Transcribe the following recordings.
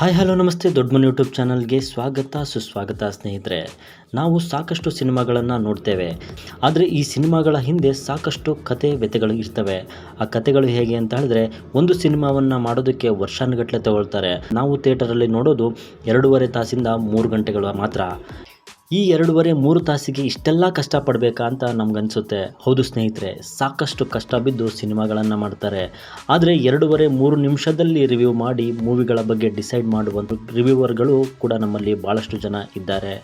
Hi hello ನಮಸ್ತೆ. ದೊಡ್ಡ ಮನೆ ಯೂಟ್ಯೂಬ್ ಚಾನಲ್ಗೆ ಸ್ವಾಗತ, ಸುಸ್ವಾಗತ ಸ್ನೇಹಿತರೆ. ನಾವು ಸಾಕಷ್ಟು ಸಿನಿಮಾಗಳನ್ನು ನೋಡ್ತೇವೆ. ಆದರೆ ಈ ಸಿನಿಮಾಗಳ ಹಿಂದೆ ಸಾಕಷ್ಟು ಕತೆ ವ್ಯತೆಗಳು ಇರ್ತವೆ. ಆ ಕತೆಗಳು ಹೇಗೆ ಅಂತ ಹೇಳಿದ್ರೆ, ಒಂದು ಸಿನಿಮಾವನ್ನು ಮಾಡೋದಕ್ಕೆ ವರ್ಷಾನುಗಟ್ಟಲೆ ತಗೊಳ್ತಾರೆ. ನಾವು ಥಿಯೇಟರಲ್ಲಿ ನೋಡೋದು ಎರಡೂವರೆ ತಾಸಿಂದ ಮೂರು ಗಂಟೆಗಳು ಮಾತ್ರ. ಈ ಎರಡೂವರೆ ಮೂರು ತಾಸಿಗೆ ಇಷ್ಟೆಲ್ಲ ಕಷ್ಟಪಡಬೇಕಾ ಅಂತ ನಮಗನ್ಸುತ್ತೆ. ಹೌದು ಸ್ನೇಹಿತರೆ, ಸಾಕಷ್ಟು ಕಷ್ಟ ಬಿದ್ದು ಸಿನಿಮಾಗಳನ್ನು ಮಾಡ್ತಾರೆ. ಆದರೆ ಎರಡೂವರೆ ಮೂರು ನಿಮಿಷದಲ್ಲಿ ರಿವ್ಯೂ ಮಾಡಿ ಮೂವಿಗಳ ಬಗ್ಗೆ ಡಿಸೈಡ್ ಮಾಡುವಂಥ ರಿವ್ಯೂವರ್ಗಳು ಕೂಡ ನಮ್ಮಲ್ಲಿ ಭಾಳಷ್ಟು ಜನ ಇದ್ದಾರೆ.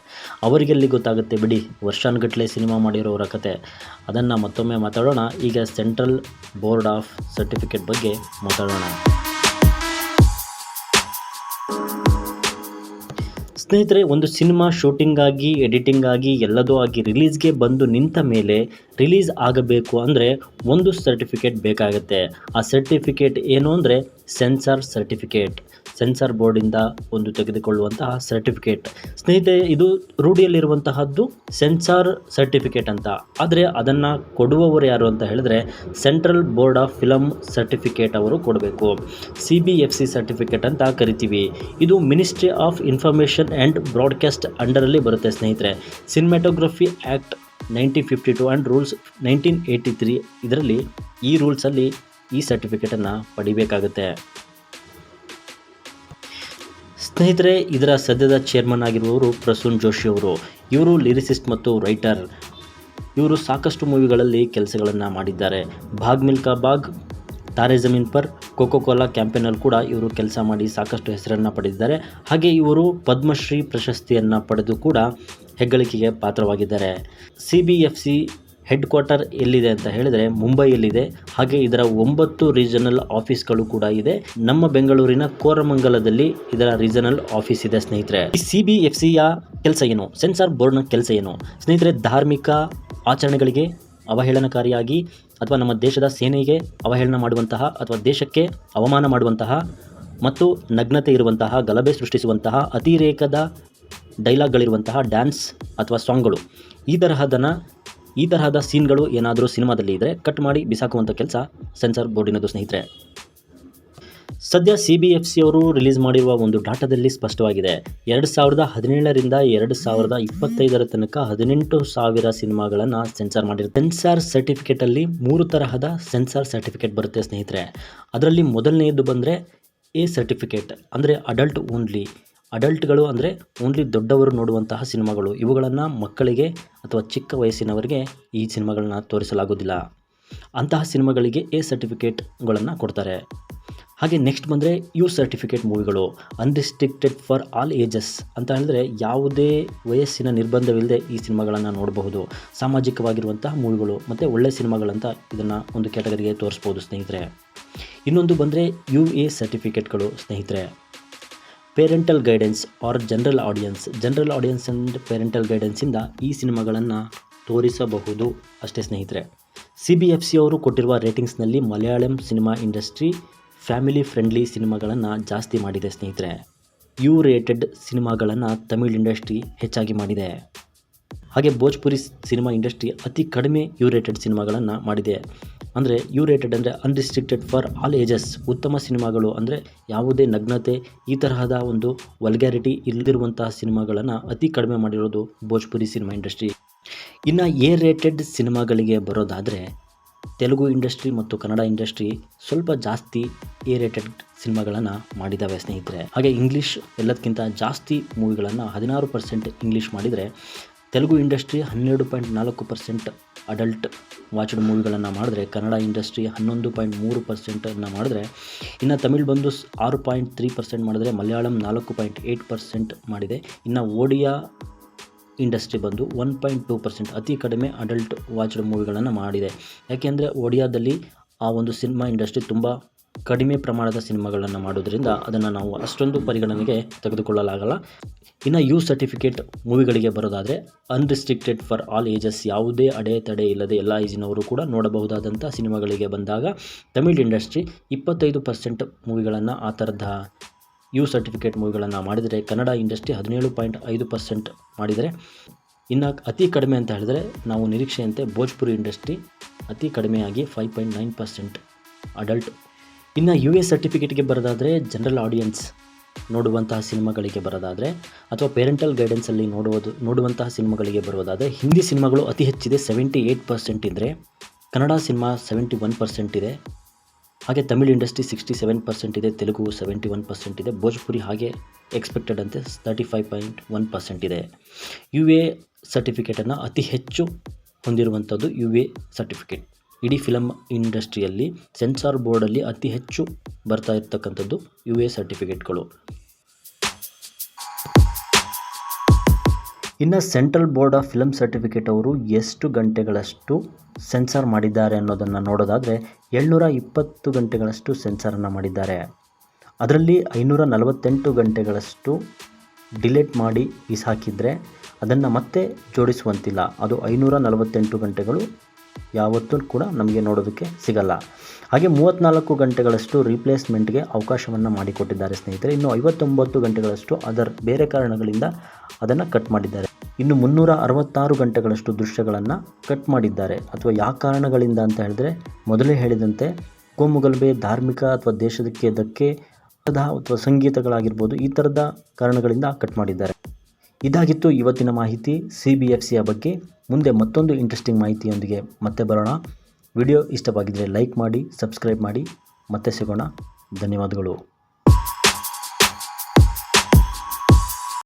ಅವರಿಗೆಲ್ಲಿ ಗೊತ್ತಾಗುತ್ತೆ ಬಿಡಿ ವರ್ಷಾನುಗಟ್ಟಲೆ ಸಿನಿಮಾ ಮಾಡಿರೋರ ಕತೆ. ಅದನ್ನು ಮತ್ತೊಮ್ಮೆ ಮಾತಾಡೋಣ. ಈಗ ಸೆಂಟ್ರಲ್ ಬೋರ್ಡ್ ಆಫ್ ಸರ್ಟಿಫಿಕೇಟ್ ಬಗ್ಗೆ ಮಾತಾಡೋಣ. ಸ್ನೇಹಿತರೆ, ಒಂದು ಸಿನಿಮಾ ಶೂಟಿಂಗ್ ಆಗಿ, ಎಡಿಟಿಂಗ್ ಆಗಿ ಎಲ್ಲದೂ ಆಗಿ ರಿಲೀಸ್ಗೆ ಬಂದು ನಿಂತ ಮೇಲೆ ರಿಲೀಸ್ ಆಗಬೇಕು ಅಂದರೆ ಒಂದು ಸರ್ಟಿಫಿಕೇಟ್ ಬೇಕಾಗುತ್ತೆ. ಆ ಸರ್ಟಿಫಿಕೇಟ್ ಏನು ಅಂದರೆ ಸೆನ್ಸಾರ್ ಸರ್ಟಿಫಿಕೇಟ್. ಸೆನ್ಸಾರ್ ಬೋರ್ಡಿಂದ ಒಂದು ತೆಗೆದುಕೊಳ್ಳುವಂತಹ ಸರ್ಟಿಫಿಕೇಟ್. ಸ್ನೇಹಿತರೆ, ಇದು ರೂಢಿಯಲ್ಲಿರುವಂತಹದ್ದು ಸೆನ್ಸಾರ್ ಸರ್ಟಿಫಿಕೇಟ್ ಅಂತ. ಆದರೆ ಅದನ್ನು ಕೊಡುವವರು ಯಾರು ಅಂತ ಹೇಳಿದ್ರೆ central board of film certificate ಅವರು ಕೊಡಬೇಕು. C B F C certificate ಅಂತ ಕರಿತೀವಿ. ಇದು ministry of information and broadcast ಅಂಡರಲ್ಲಿ ಬರುತ್ತೆ ಸ್ನೇಹಿತರೆ. Cinematography act nineteen fifty two and rules nineteen eighty three ಇದರಲ್ಲಿ ಈ ರೂಲ್ಸಲ್ಲಿ ಈ ಸರ್ಟಿಫಿಕೇಟನ್ನು ಪಡಿಬೇಕಾಗುತ್ತೆ. ಸ್ನೇಹಿತರೆ, ಇದರ ಸದ್ಯದ ಚೇರ್ಮನ್ ಆಗಿರುವವರು ಪ್ರಸೂನ್ ಜೋಶಿ ಅವರು. ಇವರು ಲಿರಿಸಿಸ್ಟ್ ಮತ್ತು ರೈಟರ್ ಇವರು ಸಾಕಷ್ಟು ಮೂವಿಗಳಲ್ಲಿ ಕೆಲಸಗಳನ್ನು ಮಾಡಿದ್ದಾರೆ. ಭಾಗ್ ಮಿಲ್ಕಾ ಬಾಗ್ ತಾರೆ ಜಮೀನ್ ಪರ್ ಕೋಕೋ ಕೋಲಾ ಕ್ಯಾಂಪೇನಲ್ಲಿ ಕೂಡ ಇವರು ಕೆಲಸ ಮಾಡಿ ಸಾಕಷ್ಟು ಹೆಸರನ್ನು ಪಡೆದಿದ್ದಾರೆ. ಹಾಗೆ ಇವರು ಪದ್ಮಶ್ರೀ ಪ್ರಶಸ್ತಿಯನ್ನು ಪಡೆದು ಕೂಡ ಹೆಗ್ಗಳಿಕೆಗೆ ಪಾತ್ರವಾಗಿದ್ದಾರೆ. C B F C headquarter ಎಲ್ಲಿದೆ ಅಂತ ಹೇಳಿದರೆ ಮುಂಬೈಯಲ್ಲಿದೆ. ಹಾಗೆ ಇದರ ಒಂಬತ್ತು ರೀಜನಲ್ ಆಫೀಸ್ಗಳು ಕೂಡ ಇದೆ. ನಮ್ಮ ಬೆಂಗಳೂರಿನ ಕೋರಮಂಗಲದಲ್ಲಿ ಇದರ ರೀಜನಲ್ ಆಫೀಸ್ ಇದೆ, ಸ್ನೇಹಿತರೆ. ಈ ಸಿ ಬಿ ಎಫ್ ಸಿಯ ಕೆಲಸ ಏನು? ಸೆನ್ಸಾರ್ ಬೋರ್ಡ್ನ ಕೆಲಸ ಏನು? ಸ್ನೇಹಿತರೆ, ಧಾರ್ಮಿಕ ಆಚರಣೆಗಳಿಗೆ ಅವಹೇಳನಕಾರಿಯಾಗಿ ಅಥವಾ ನಮ್ಮ ದೇಶದ ಸೇನೆಗೆ ಅವಹೇಳನ ಮಾಡುವಂತಹ ಅಥವಾ ದೇಶಕ್ಕೆ ಅವಮಾನ ಮಾಡುವಂತಹ ಮತ್ತು ನಗ್ನತೆ ಇರುವಂತಹ, ಗಲಭೆ ಸೃಷ್ಟಿಸುವಂತಹ, ಅತಿರೇಕದ ಡೈಲಾಗ್ಗಳಿರುವಂತಹ ಡ್ಯಾನ್ಸ್ ಅಥವಾ ಸಾಂಗ್ಗಳು. ಈ ತರಹದನ್ನು ಈ ತರಹದ ಸೀನ್ಗಳು ಏನಾದರೂ ಸಿನಿಮಾದಲ್ಲಿ ಇದ್ದರೆ ಕಟ್ ಮಾಡಿ ಬಿಸಾಕುವಂಥ ಕೆಲಸ ಸೆನ್ಸಾರ್ ಬೋರ್ಡಿನದು ಸ್ನೇಹಿತರೆ. ಸದ್ಯ ಸಿ ಬಿ ಎಫ್ ಸಿ ಅವರು ರಿಲೀಸ್ ಮಾಡಿರುವ ಒಂದು ಡಾಟಾದಲ್ಲಿ ಸ್ಪಷ್ಟವಾಗಿದೆ. ಎರಡು ಸಾವಿರದ ಹದಿನೇಳರಿಂದ ಎರಡು ಸಾವಿರದ ಇಪ್ಪತ್ತೈದರ ತನಕ ಹದಿನೆಂಟು ಸಾವಿರ ಸಿನಿಮಾಗಳನ್ನು ಸೆನ್ಸಾರ್ ಮಾಡಿರು, ಸೆನ್ಸಾರ್ ಸರ್ಟಿಫಿಕೇಟಲ್ಲಿ ಮೂರು ತರಹದ ಸೆನ್ಸಾರ್ ಸರ್ಟಿಫಿಕೇಟ್ ಬರುತ್ತೆ ಸ್ನೇಹಿತರೆ. ಅದರಲ್ಲಿ ಮೊದಲನೆಯದು ಬಂದರೆ ಎ ಸರ್ಟಿಫಿಕೇಟ್, ಅಂದರೆ ಅಡಲ್ಟ್ ಓನ್ಲಿ. ಅಡಲ್ಟ್ಗಳು ಅಂದರೆ ಓನ್ಲಿ ದೊಡ್ಡವರು ನೋಡುವಂತಹ ಸಿನಿಮಾಗಳು. ಇವುಗಳನ್ನು ಮಕ್ಕಳಿಗೆ ಅಥವಾ ಚಿಕ್ಕ ವಯಸ್ಸಿನವರಿಗೆ ಈ ಸಿನಿಮಾಗಳನ್ನ ತೋರಿಸಲಾಗೋದಿಲ್ಲ ಅಂತಹ ಸಿನಿಮಾಗಳಿಗೆ ಎ ಸರ್ಟಿಫಿಕೇಟ್ಗಳನ್ನು ಕೊಡ್ತಾರೆ. ಹಾಗೆ ನೆಕ್ಸ್ಟ್ ಬಂದರೆ ಯು ಸರ್ಟಿಫಿಕೇಟ್ ಮೂವಿಗಳು ಅನ್ರಿಸ್ಟ್ರಿಕ್ಟೆಡ್ ಫಾರ್ ಆಲ್ ಏಜಸ್ ಅಂತ ಹೇಳಿದ್ರೆ ಯಾವುದೇ ವಯಸ್ಸಿನ ನಿರ್ಬಂಧವಿಲ್ಲದೆ ಈ ಸಿನಿಮಾಗಳನ್ನು ನೋಡಬಹುದು. ಸಾಮಾಜಿಕವಾಗಿರುವಂತಹ ಮೂವಿಗಳು ಮತ್ತು ಒಳ್ಳೆಯ ಸಿನಿಮಾಗಳಂತ ಇದನ್ನು ಒಂದು ಕ್ಯಾಟಗರಿಗೆ ತೋರಿಸ್ಬೋದು ಸ್ನೇಹಿತರೆ. ಇನ್ನೊಂದು ಬಂದರೆ ಯು ಎ ಸರ್ಟಿಫಿಕೇಟ್ಗಳು ಸ್ನೇಹಿತರೆ. Parental guidance or general audience general audience and parental ಗೈಡೆನ್ಸಿಂದ ಈ ಸಿನಿಮಾಗಳನ್ನು ತೋರಿಸಬಹುದು. ಅಷ್ಟೇ ಸ್ನೇಹಿತರೆ ಸಿ ಬಿ ಎಫ್ ಸಿ ಅವರು ಕೊಟ್ಟಿರುವ ರೇಟಿಂಗ್ಸ್ನಲ್ಲಿ Malayalam cinema industry family friendly ಸಿನಿಮಾಗಳನ್ನು ಜಾಸ್ತಿ ಮಾಡಿದೆ ಸ್ನೇಹಿತರೆ. ಯು ರೇಟೆಡ್ ಸಿನಿಮಾಗಳನ್ನು ತಮಿಳ್ ಇಂಡಸ್ಟ್ರಿ ಹೆಚ್ಚಾಗಿ ಮಾಡಿದೆ. ಹಾಗೆ ಭೋಜ್ಪುರಿ ಸಿನಿಮಾ ಇಂಡಸ್ಟ್ರಿ ಅತಿ ಕಡಿಮೆ ಯು ರೇಟೆಡ್ ಸಿನಿಮಾಗಳನ್ನು ಮಾಡಿದೆ. ಅಂದರೆ ಯು ರೇಟೆಡ್ ಅಂದರೆ ಅನ್ರಿಸ್ಟ್ರಿಕ್ಟೆಡ್ ಫಾರ್ ಆಲ್ ಏಜಸ್ ಉತ್ತಮ ಸಿನಿಮಾಗಳು ಅಂದರೆ ಯಾವುದೇ ನಗ್ನತೆ, ಈ ತರಹದ ಒಂದು ವಲ್ಗ್ಯಾರಿಟಿ ಇಲ್ಲದಿರುವಂತಹ ಸಿನಿಮಾಗಳನ್ನು ಅತಿ ಕಡಿಮೆ ಮಾಡಿರೋದು ಭೋಜ್ಪುರಿ ಸಿನಿಮಾ ಇಂಡಸ್ಟ್ರಿ ಇನ್ನು ಎ ರೇಟೆಡ್ ಸಿನಿಮಾಗಳಿಗೆ ಬರೋದಾದರೆ ತೆಲುಗು ಇಂಡಸ್ಟ್ರಿ ಮತ್ತು ಕನ್ನಡ ಇಂಡಸ್ಟ್ರಿ ಸ್ವಲ್ಪ ಜಾಸ್ತಿ ಎ ರೇಟೆಡ್ ಸಿನಿಮಾಗಳನ್ನು ಮಾಡಿದ್ದಾವೆ ಸ್ನೇಹಿತರೆ. ಹಾಗೆ ಇಂಗ್ಲೀಷ್ ಎಲ್ಲದಕ್ಕಿಂತ ಜಾಸ್ತಿ ಮೂವಿಗಳನ್ನು ಹದಿನಾರು ಪರ್ಸೆಂಟ್ ಇಂಗ್ಲೀಷ್ ಮಾಡಿದರೆ ತೆಲುಗು ಇಂಡಸ್ಟ್ರಿ ಹನ್ನೆರಡು ಪಾಯಿಂಟ್ ನಾಲ್ಕು ಪರ್ಸೆಂಟ್ ಅಡಲ್ಟ್ ವಾಚ್ಡ್ ಮೂವಿಗಳನ್ನು ಮಾಡಿದ್ರೆ, ಕನ್ನಡ ಇಂಡಸ್ಟ್ರಿ ಹನ್ನೊಂದು ಪಾಯಿಂಟ್ ಮೂರು ಪರ್ಸೆಂಟನ್ನು ಮಾಡಿದ್ರೆ, ಇನ್ನು ತಮಿಳ್ ಬಂದು ಆರು ಪಾಯಿಂಟ್ ತ್ರೀ ಪರ್ಸೆಂಟ್ ಮಾಡಿದ್ರೆ, ಮಲಯಾಳಂ ನಾಲ್ಕು ಪಾಯಿಂಟ್ ಏಯ್ಟ್ ಪರ್ಸೆಂಟ್ ಮಾಡಿದೆ. ಇನ್ನು ಓಡಿಯಾ ಇಂಡಸ್ಟ್ರಿ ಬಂದು ಒನ್ ಪಾಯಿಂಟ್ ಟೂ ಪರ್ಸೆಂಟ್ ಅತಿ ಕಡಿಮೆ ಅಡಲ್ಟ್ ವಾಚ್ಡ್ ಮೂವಿಗಳನ್ನು ಮಾಡಿದೆ. ಯಾಕೆಂದರೆ ಒಡಿಯಾದಲ್ಲಿ ಆ ಒಂದು ಸಿನಿಮಾ ಇಂಡಸ್ಟ್ರಿ ತುಂಬ ಕಡಿಮೆ ಪ್ರಮಾಣದ ಸಿನಿಮಾಗಳನ್ನು ಮಾಡೋದ್ರಿಂದ ಅದನ್ನು ನಾವು ಅಷ್ಟೊಂದು ಪರಿಗಣನೆಗೆ ತೆಗೆದುಕೊಳ್ಳಲಾಗಲ್ಲ. ಇನ್ನು ಯು ಸರ್ಟಿಫಿಕೇಟ್ ಮೂವಿಗಳಿಗೆ ಬರೋದಾದರೆ ಅನ್ರಿಸ್ಟ್ರಿಕ್ಟೆಡ್ ಫಾರ್ ಆಲ್ ಏಜಸ್ ಯಾವುದೇ ಅಡೆತಡೆ ಇಲ್ಲದೆ ಎಲ್ಲ ಏಜಿನವರು ಕೂಡ ನೋಡಬಹುದಾದಂಥ ಸಿನಿಮಾಗಳಿಗೆ ಬಂದಾಗ, ತಮಿಳ್ ಇಂಡಸ್ಟ್ರಿ ಇಪ್ಪತ್ತೈದು ಪರ್ಸೆಂಟ್ ಮೂವಿಗಳನ್ನು ಆ ಥರದ ಯು ಸರ್ಟಿಫಿಕೇಟ್ ಮೂವಿಗಳನ್ನು ಮಾಡಿದರೆ, ಕನ್ನಡ ಇಂಡಸ್ಟ್ರಿ ಹದಿನೇಳು ಪಾಯಿಂಟ್ ಐದು ಪರ್ಸೆಂಟ್ ಮಾಡಿದರೆ, ಇನ್ನು ಅತಿ ಕಡಿಮೆ ಅಂತ ಹೇಳಿದ್ರೆ ನಾವು ನಿರೀಕ್ಷೆಯಂತೆ ಭೋಜ್ಪುರಿ ಇಂಡಸ್ಟ್ರಿ ಅತಿ ಕಡಿಮೆಯಾಗಿ five point nine percent adult ಇನ್ನು ಯು ಎ ಸರ್ಟಿಫಿಕೇಟ್ಗೆ ಬರೋದಾದರೆ ಜನರಲ್ ಆಡಿಯನ್ಸ್ ನೋಡುವಂತಹ ಸಿನಿಮಾಗಳಿಗೆ ಬರೋದಾದರೆ ಅಥವಾ ಪೇರೆಂಟಲ್ ಗೈಡೆನ್ಸಲ್ಲಿ ನೋಡುವುದು, ನೋಡುವಂತಹ ಸಿನಿಮಾಗಳಿಗೆ ಬರೋದಾದರೆ ಹಿಂದಿ ಸಿನಿಮಾಗಳು ಅತಿ ಹೆಚ್ಚಿದೆ ಸೆವೆಂಟಿ ಏಯ್ಟ್ ಪರ್ಸೆಂಟ್ ಇದ್ದರೆ Kannada cinema seventy one percent ಇದೆ, ಹಾಗೆ Tamil industry sixty seven percent ಇದೆ, ತೆಲುಗು ಸೆವೆಂಟಿ ಒನ್ ಪರ್ಸೆಂಟ್ ಇದೆ, ಭೋಜ್ಪುರಿ ಹಾಗೆ ಎಕ್ಸ್ಪೆಕ್ಟೆಡ್ ಅಂತೆ thirty five point one percent ಇದೆ ಯು ಎ ಸರ್ಟಿಫಿಕೇಟನ್ನು ಅತಿ ಹೆಚ್ಚು ಹೊಂದಿರುವಂಥದ್ದು ಯು ಎ ಸರ್ಟಿಫಿಕೇಟ್ ಇಡೀ ಫಿಲಮ್ ಇಂಡಸ್ಟ್ರಿಯಲ್ಲಿ ಸೆನ್ಸಾರ್ ಬೋರ್ಡಲ್ಲಿ ಅತಿ ಹೆಚ್ಚು ಬರ್ತಾ ಇರ್ತಕ್ಕಂಥದ್ದು ಯು ಎ ಸರ್ಟಿಫಿಕೇಟ್ಗಳು. ಇನ್ನು central board of film certificate ಅವರು ಎಷ್ಟು ಗಂಟೆಗಳಷ್ಟು ಸೆನ್ಸಾರ್ ಮಾಡಿದ್ದಾರೆ ಅನ್ನೋದನ್ನು ನೋಡೋದಾದರೆ ಏಳ್ನೂರ ಇಪ್ಪತ್ತು ಗಂಟೆಗಳಷ್ಟು ಸೆನ್ಸಾರನ್ನು ಮಾಡಿದ್ದಾರೆ. ಅದರಲ್ಲಿ ಐನೂರ ನಲವತ್ತೆಂಟು ಗಂಟೆಗಳಷ್ಟು ಡಿಲೀಟ್ ಮಾಡಿ ಹಾಕಿದರೆ ಅದನ್ನು ಮತ್ತೆ ಜೋಡಿಸುವಂತಿಲ್ಲ. ಅದು ಐನೂರ ನಲವತ್ತೆಂಟು ಗಂಟೆಗಳು ಯಾವತ್ತೂ ಕೂಡ ನಮಗೆ ನೋಡೋದಕ್ಕೆ ಸಿಗಲ್ಲ. ಹಾಗೆ ಮೂವತ್ತ್ನಾಲ್ಕು ಗಂಟೆಗಳಷ್ಟು ರೀಪ್ಲೇಸ್ಮೆಂಟ್ಗೆ ಅವಕಾಶವನ್ನು ಮಾಡಿಕೊಟ್ಟಿದ್ದಾರೆ ಸ್ನೇಹಿತರೆ. ಇನ್ನು ಐವತ್ತೊಂಬತ್ತು ಗಂಟೆಗಳಷ್ಟು ಅದರ ಬೇರೆ ಕಾರಣಗಳಿಂದ ಅದನ್ನು ಕಟ್ ಮಾಡಿದ್ದಾರೆ. ಇನ್ನು ಮುನ್ನೂರ ಅರವತ್ತಾರು ಗಂಟೆಗಳಷ್ಟು ದೃಶ್ಯಗಳನ್ನು ಕಟ್ ಮಾಡಿದ್ದಾರೆ. ಅಥವಾ ಯಾವ ಕಾರಣಗಳಿಂದ ಅಂತ ಹೇಳಿದ್ರೆ, ಮೊದಲೇ ಹೇಳಿದಂತೆ ಕೋಮುಗಲಭೆ, ಧಾರ್ಮಿಕ ಅಥವಾ ದೇಶದಕ್ಕೆ ಧಕ್ಕೆ ಅಥವಾ ಸಂಗೀತಗಳಾಗಿರ್ಬೋದು, ಈ ಥರದ ಕಾರಣಗಳಿಂದ ಕಟ್ ಮಾಡಿದ್ದಾರೆ. ಇದಾಗಿತ್ತು ಇವತ್ತಿನ ಮಾಹಿತಿ. ಸಿ ಬಿ ಎಫ್ ಸಿಯ ಬಗ್ಗೆ ಮುಂದೆ ಮತ್ತೊಂದು ಇಂಟ್ರೆಸ್ಟಿಂಗ್ ಮಾಹಿತಿಯೊಂದಿಗೆ ಮತ್ತೆ ಬರೋಣ. ವಿಡಿಯೋ ಇಷ್ಟವಾಗಿದ್ದರೆ ಲೈಕ್ ಮಾಡಿ ಸಬ್ಸ್ಕ್ರೈಬ್ ಮಾಡಿ. ಮತ್ತೆ ಸಿಗೋಣ. ಧನ್ಯವಾದಗಳು.